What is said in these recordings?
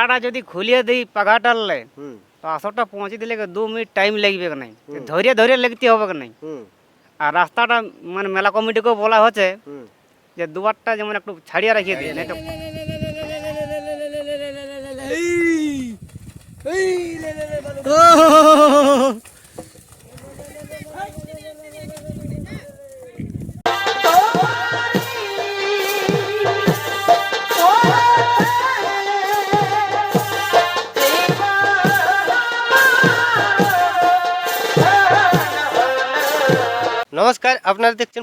কাড়াটা যদি খুলিয়ে দিই হুম তো আসরটা পৌঁছে দিলে কি দু মিনিট টাইম লাগবে কি নাই ধরে ধৈর্য লাগতে হবে কি নাই আর রাস্তাটা মানে মেলা কমিটিকেও বলা হচ্ছে যে দুবারটা যেমন একটু ছাড়িয়ে রাখিয়ে দিই নাই তো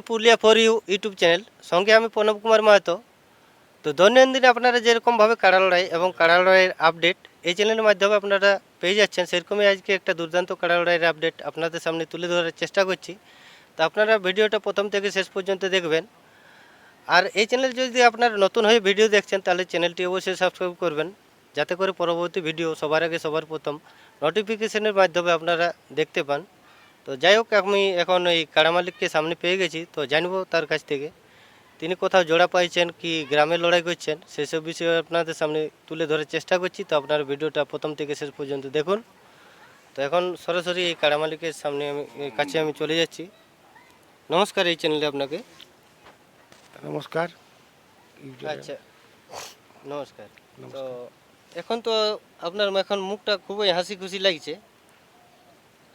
Purulia for you YouTube channel সঙ্গে আমি প্রণব কুমার মাহাতো। তো দৈনন্দিন আপনারা যেরকমভাবে কাড়া লড়াই এবং কাড়া লড়াইয়ের আপডেট এই চ্যানেলের মাধ্যমে আপনারা পেয়ে যাচ্ছেন, সেরকমই আজকে একটা দুর্দান্ত কাড়া লড়াইয়ের আপডেট আপনাদের সামনে তুলে ধরার চেষ্টা করছি। তো আপনারা ভিডিওটা প্রথম থেকে শেষ পর্যন্ত দেখবেন। আর এই চ্যানেল যদি আপনারা নতুন হয়ে ভিডিও দেখছেন, তাহলে চ্যানেলটি অবশ্যই সাবস্ক্রাইব করবেন। যাতে করে পরবর্তী ভিডিও সবার আগে সবার প্রথম নোটিফিকেশনের মাধ্যমে আপনারা দেখতে পান। তো যাই হোক আমি এখন এই কাড়া মালিককে সামনে পেয়ে গেছি তো জানব তার কাছ থেকে। তিনি কোথাও জোড়া পাইছেন কি গ্রামে লড়াই করছেন সেসব বিষয়ে আপনাদের সামনে তুলে ধরার চেষ্টা করছি। তো আপনার ভিডিওটা প্রথম থেকে শেষ পর্যন্ত দেখুন। তো এখন সরাসরি এই কাড়া মালিকের সামনে আমি কাছে আমি চলে যাচ্ছি। নমস্কার এই চ্যানেলে আপনাকে। নমস্কার। আচ্ছা নমস্কার। তো এখন তো আপনার এখন মুখটা খুবই হাসি খুশি লাগছে।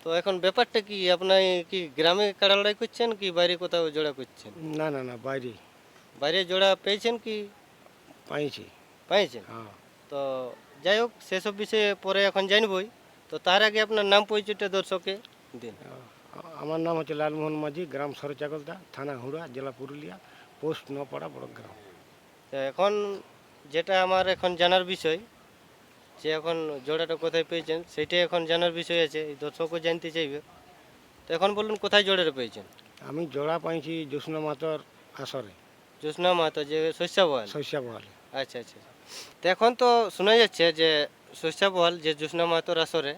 তো এখন ব্যাপারটা কি? আপনার কি গ্রামে কাড়া লড়াই করছেন কি বাইরে কোথাও জোড়া করছেন? না না না বাইরে। বাইরে জোড়া পেয়েছেন কি? পাইছি। পেয়েছেন হ্যাঁ। তো যাই হোক সেসব বিষয়ে পরে এখন জানবই। তো তার আগে আপনার নাম পরিচয়টা দর্শকে দিন। আমার নাম হচ্ছে লালমোহন মাঝি গ্রাম সরচাগলদা থানা হুড়া জেলা পুরুলিয়া পোস্ট নপাড়া বড়গ্রাম। তো এখন যেটা আমার এখন জানার বিষয় যে এখন জোড়াটা কোথায় পেয়েছেন সেটাই এখন জানার বিষয় আছে এই দর্শকও জানতে চাইবে। তো এখন বলুন কোথায় জোড়াটা পেয়েছেন? আমি জোড়া পাইছি জ্যোৎস্না মাতর আসরে। জ্যোৎস্না মাহাতো যে শস্যা বহাল শস্যা বহালে আচ্ছা আচ্ছা তো এখন তো শোনা যাচ্ছে যে শস্যা বহাল যে জ্যোৎস্না মাহাতোর আসরে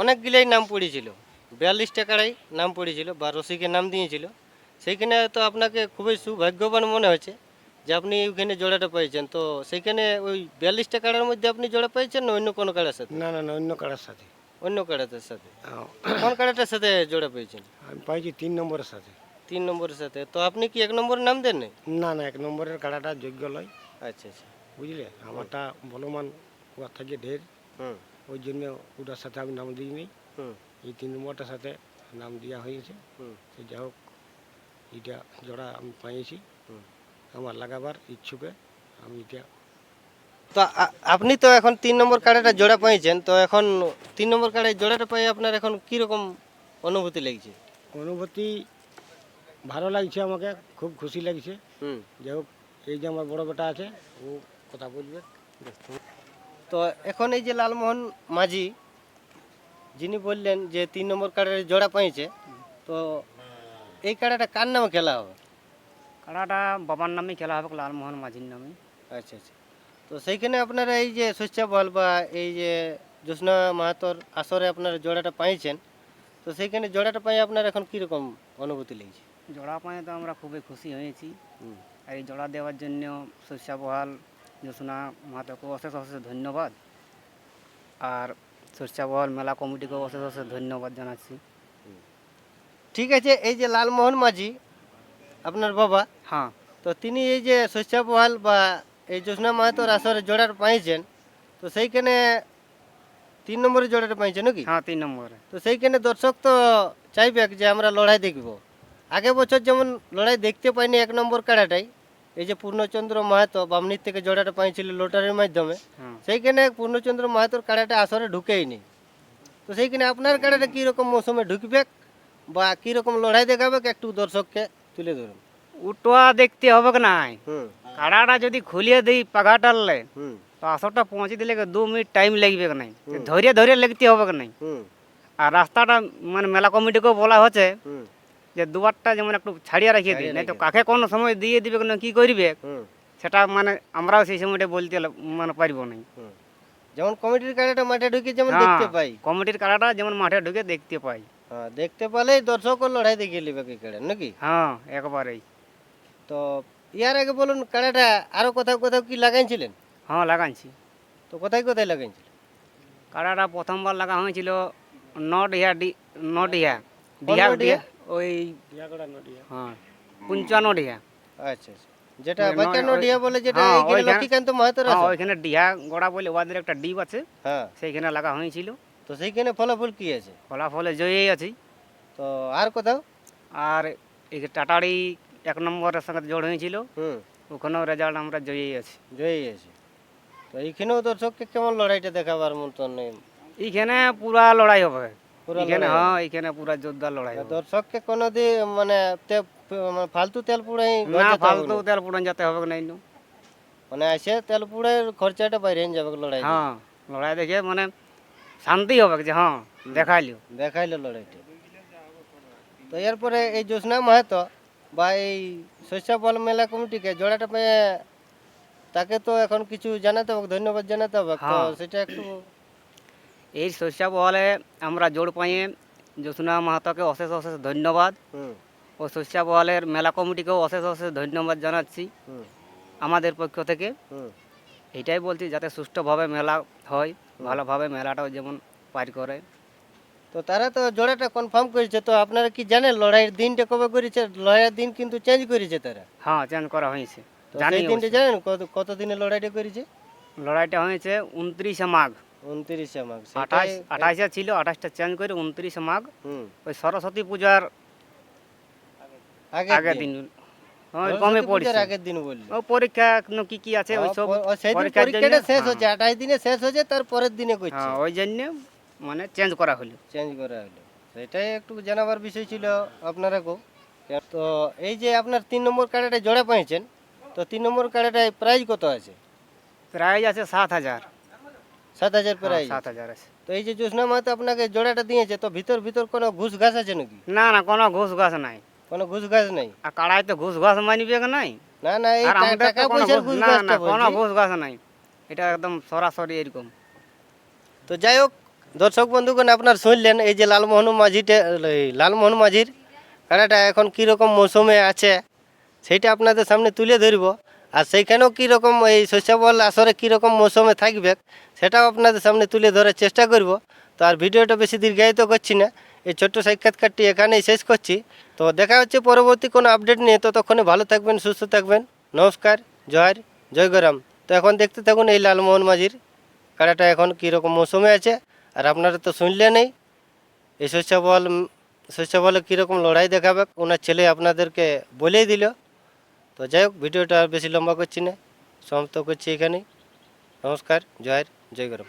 অনেকগুলাই নাম পড়েছিল। বিয়াল্লিশ টাকারাই নাম পড়েছিল বা রসিকে নাম দিয়েছিল। সেইখানে তো আপনাকে খুবই সৌভাগ্যবান মনে হচ্ছে। যে আপনি ওইখানে জোড়াটা পেয়েছেন তো সেইখানে ওই বিয়াল্লিশ টাকার মধ্যে আপনি জোড়া পেয়েছেন না অন্য কোনো কাড়ার সাথে? না না না অন্য কাড়ার সাথে। অন্য কাড়াটার সাথে? আহ, কোন কাড়াটার সাথে জোড়া পেয়েছেন আমি পাইছি তিন নম্বরের সাথে। তিন নম্বরের সাথে। তো আপনি কি এক নম্বরের নাম দেন নাই না না এক নম্বরের কাড়াটা যোগ্য লয়। আচ্ছা আচ্ছা। বুঝলে? আমারটা বলমান ওয়া থাকে ঢের। হুম। ওই জন্য ওটার সাথে আমি নাম দিইনি। হুম। এই তিন নম্বরটার সাথে নাম দেওয়া হয়েছে। হুম। তো যাই হোক এটা জোড়া আমি পাইছি। হুম। আমার লাগাবার ইচ্ছুকে আমি এটা তো আপনি তো এখন তিন নম্বর কার্ডেটা জোড়া পেয়েছেন তো এখন তিন নম্বর কার্ডে জোড়াটা পাই আপনার এখন কীরকম অনুভূতি লাগছে? অনুভূতি ভালো লাগছে আমাকে খুব খুশি লাগছে। হুম। যাই হোক এই যে আমার বড় বেটা আছে ও কথা বলবে। তো এখন এই যে লালমোহন মাঝি যিনি বললেন যে তিন নম্বর কার্ডের জোড়া পেয়েছে তো এই কার্ডটা কার নামে খেলা হবে? কাড়াটা বাবার নামে খেলা হবে লালমোহন মাঝির নামে। আচ্ছা আচ্ছা। তো সেইখানে আপনারা এই যে শস্যা বল বা এই যে জ্যোৎস্না মাহাতর আসরে আপনারা জোড়াটা পাইছেন তো সেইখানে জোড়াটা পাই আপনার এখন কীরকম অনুভূতি লেগেছে? জোড়া পায়ে তো আমরা খুবই খুশি হয়েছি। আর এই জোড়া দেওয়ার জন্য শস্যা বহাল জ্যোৎস্না মাতাকে অশেষ অশেষ ধন্যবাদ। আর শস্যা বহাল মেলা কমিটিকে অশেষ অশেষ ধন্যবাদ জানাচ্ছি। ঠিক আছে এই যে লালমোহন মাঝি আপনার বাবা? হ্যাঁ। তো তিনি এই যে শস্যা বহাল বা এই জ্যোৎস্না মাহাতোর আসরে জোড়াটা পাইছেন তো সেইখানে তিন নম্বরে জোড়াটা পাইছেন নাকি? হ্যাঁ তিন নম্বরে। তো সেইখানে দর্শক তো চাইবে যে আমরা লড়াই দেখব। আগে বছর যেমন লড়াই দেখতে পাইনি এক নম্বর কাড়াটাই এই যে পূর্ণচন্দ্র মাহাতো বামনির থেকে জোড়াটা পাইছিল লোটারির মাধ্যমে হ্যাঁ। সেইখানে পূর্ণচন্দ্র মাহাতোর কাড়াটা আসরে ঢুকেইনি। তো সেইখানে আপনার কাড়াটা কীরকম মৌসুমে ঢুকবে বা কীরকম লড়াই দেখাবে একটু দর্শককে? তুলে ধরুন। উটোয়া দেখতে হবে নাই? কাড়াটা যদি খুলিয়ে দিই হুম। তো আসরটা পৌঁছে দিলে দু মিনিট টাইম লাগবে নাই? ধৈর্য ধৈর্য লিখতে হবে নাই? আর রাস্তাটা মানে মেলা কমিটিকেও বলা হচ্ছে যে দুবারটা যেমন একটু ছাড়িয়ে রাখিয়ে দিই নাই তো কাকে কোনো সময় দিয়ে দিবে না কি করবে? সেটা মানে আমরাও সেই সময়টা বলতে মানে পারব না যেমন কমিটির কাড়াটা মাঠে ঢুকে যেমন হ্যাঁ, দেখতে পাই। কমিটির কাড়াটা যেমন মাঠে ঢুকে দেখতে পাই। দেখতে পেলেই দর্শকও লড়াই দেখিয়ে নেবে কি কাড়া নাকি? হ্যাঁ একবারেই। তো ইয়ার আগে বলুন কাড়াটা আরও কোথাও কোথাও কি লাগাইছিলেন হ্যাঁ লাগাইছি তো কোথায় কোথায় লাগাইছিল কাড়াটা প্রথমবার লাগা হয়েছিল নডিহা ডি নডিহা ডিহা? ডিহা ওই ইয়াগড়া নডিয়া হ্যাঁ পঞ্চান্ন ডিহা আচ্ছা আচ্ছা। যেটা ওই ন- নডিয়া বলে যেটা হ্যাঁ, ওইখানে- লক্ষ্মীকান্ত মাহাতোর হ্যাঁ আছে ওইখানে ডিহা গড়া বলে ওদের একটা ডিপ আছে। হ্যাঁ। সেইখানে লাগা হয়েছিল। তো সেইখানে ফলাফল কি আছে? ফলাফলে জয়ী আছি। তো আর কোথাও? আর এই যে টাটাড়ি এক নম্বরের সঙ্গে জোড় হয়েছিল হুম। ওখানেও রেজাল্ট আমরা জয়ী আছি। জয়ী আছে। তো এইখানেও দর্শককে কেমন লড়াইটা দেখাবার মতন নেই এইখানে পুরা লড়াই হবে। এখানে হ্যাঁ এইখানে পুরা জোরদার লড়াই হবে। দর্শককে কোনোদিন মানে তে- মানে ফালতু তেল পুড়াই না ফালতু তেল পুরান যেতে হবে না মানে আসে তেল পুড়াইয়ের খরচাটা বাইরে যাবে লড়াই হ্যাঁ লড়াই দেখে মানে শান্তি হবে যে হ্যাঁ দেখাইলিও দেখাইলো লড়াইটা তো এরপরে এই জ্যোৎস্না মাহাতো বা এই শস্য বল মেলা কমিটিকে জোড়াটা পেয়ে তাকে তো এখন কিছু জানাতে হবে ধন্যবাদ জানাতে হবে তো হ্যাঁ। সেটা একটু এই শস্য বহলে আমরা জোড় পাইয়ে জ্যোৎস্না মাহাতোকে অশেষ অশেষ ধন্যবাদ হুম ও শস্য বহলের মেলা কমিটিকেও অশেষ অশেষ ধন্যবাদ জানাচ্ছি হুম আমাদের পক্ষ থেকে হুম এটাই বলছি যাতে সুষ্ঠুভাবে মেলা হয় ভালোভাবে মেলাটাও যেমন পার করে। তো তারা তো জোড়াটা কনফার্ম করেছে তো আপনারা কি জানেন লড়াইয়ের দিনটা কবে করেছে? লড়াইয়ের দিন কিন্তু চেঞ্জ করেছে তারা। হ্যাঁ চেঞ্জ করা হয়েছে। জানি দিনটা জানেন কত কত দিনে লড়াইটা করেছে? লড়াইটা হয়েছে উনত্রিশে মাঘ। উনত্রিশে মাঘ আঠাশ আঠাশে ছিল আঠাশটা চেঞ্জ করে উনত্রিশে মাঘ। হুম। ওই সরস্বতী পূজার আগের দিন। কমে পূজার পড়ছে। আগের দিন বললে। ও পরীক্ষা কি কি আছে ওই সব পরীক্ষাটা শেষ হ্যাঁ। হচ্ছে আঠাশ দিনে শেষ হচ্ছে তার পরের দিনে করছে। হ্যাঁ ওই জন্য মানে চেঞ্জ করা হলো। চেঞ্জ করা হলো। সেটাই একটু জানাবার বিষয় ছিল আপনারাকেও তো এই যে আপনার তিন নম্বর কার্ডটা জোড়া পেয়েছেন তো তিন নম্বর কার্ডটায় প্রাইজ কত আছে? প্রাইজ আছে সাত হাজার। সাত হাজার হ্যাঁ, প্রাইজ সাত হাজার আছে। তো এই যে জ্যোৎস্না মাহাতো আপনাকে জোড়াটা দিয়েছে তো ভিতর ভিতর কোনো ঘুষ ঘাস আছে নাকি? না না কোনো ঘুষ ঘাস নাই। কোনো ঘুষ ঘাস নেই? আর কাড়াই তো ঘুষ ঘাস মানিবে কি নাই? না না এই টাকা পয়সার ঘুষ- ঘুষ না কোনো ঘুষ ঘাস নাই। এটা একদম সরাসরি এরকম। তো যাই হোক দর্শক বন্ধুগণ আপনার শুনলেন এই যে লালমোহন এই লালমোহন মাঝির কাড়াটা এখন কীরকম মৌসুমে আছে সেইটা আপনাদের সামনে তুলে ধরব। আর সেইখানেও কীরকম এই শস্যবল আসরে কীরকম মৌসুমে থাকবে সেটাও আপনাদের সামনে তুলে ধরার চেষ্টা করব। তো আর ভিডিওটা বেশি দীর্ঘায়িত করছি না। এই ছোট্ট সাক্ষাৎকারটি এখানেই শেষ করছি। তো দেখা হচ্ছে পরবর্তী কোনো আপডেট নিয়ে। ততক্ষণে ভালো থাকবেন, সুস্থ থাকবেন। নমস্কার, জয় জয় গরাম। তো এখন দেখতে থাকুন এই লালমোহন মাঝির কাড়াটা এখন কীরকম মৌসুমে আছে। আর আপনারা তো শুনলেনই এই শস্য বল শস্য বলে কীরকম লড়াই দেখাবে, ওনার ছেলে আপনাদেরকে বলেই দিল। তো যাই হোক, ভিডিওটা আর বেশি লম্বা করছি না, সমাপ্ত করছি এখানেই। নমস্কার, জয় জয় গরম।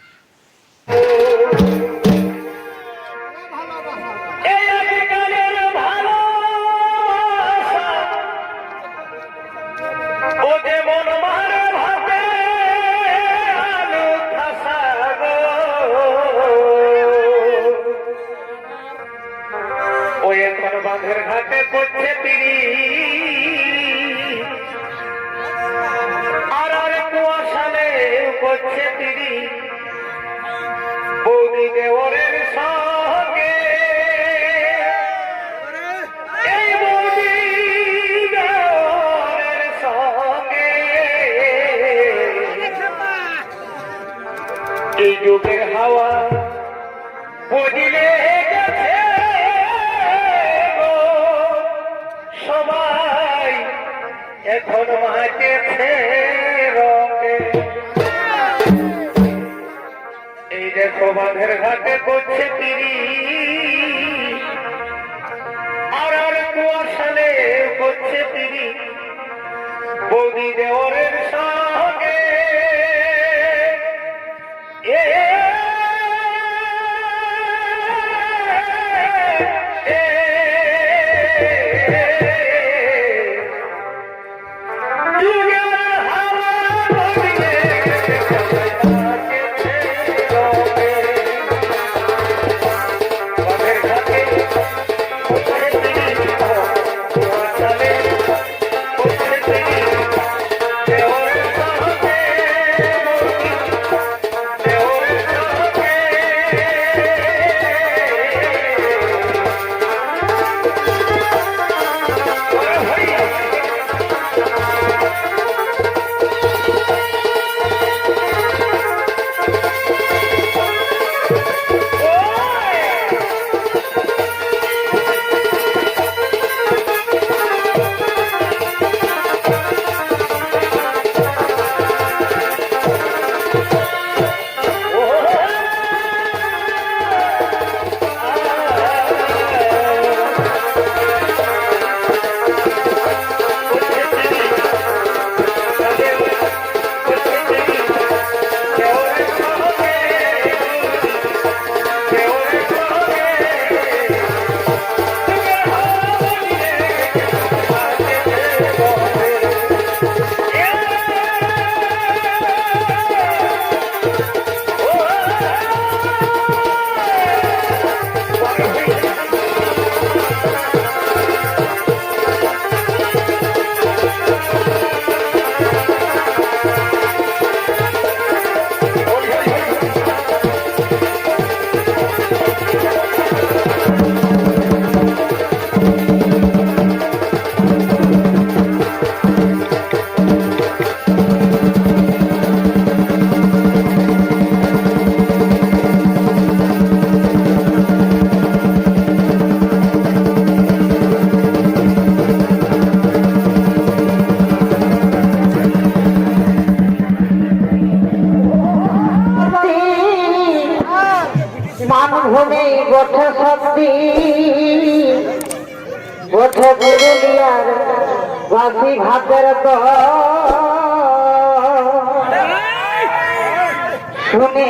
শুনে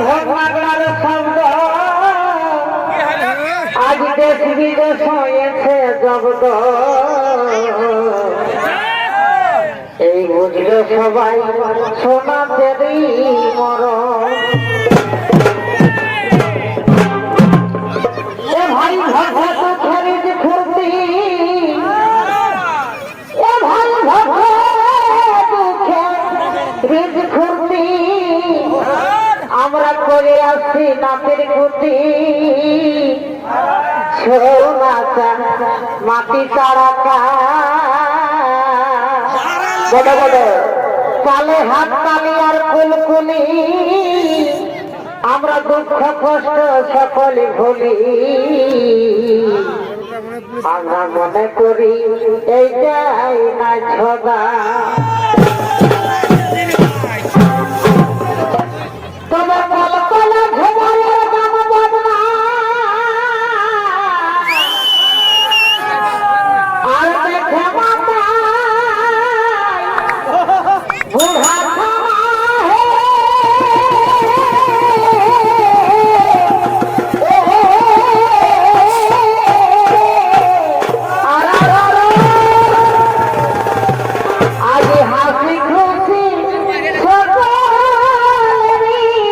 ভগবানের শব্দ আজ দেশ বিদেশ হয়েছে জগদ এই বুঝলো সবাই সোনা দেবী মরণ। মাটি তাড়াকা বড় হাত তালি আর কুলকুলি আমরা দুঃখ কষ্ট সকলে ভুলি। আমরা মনে করি এইটাই না ছদা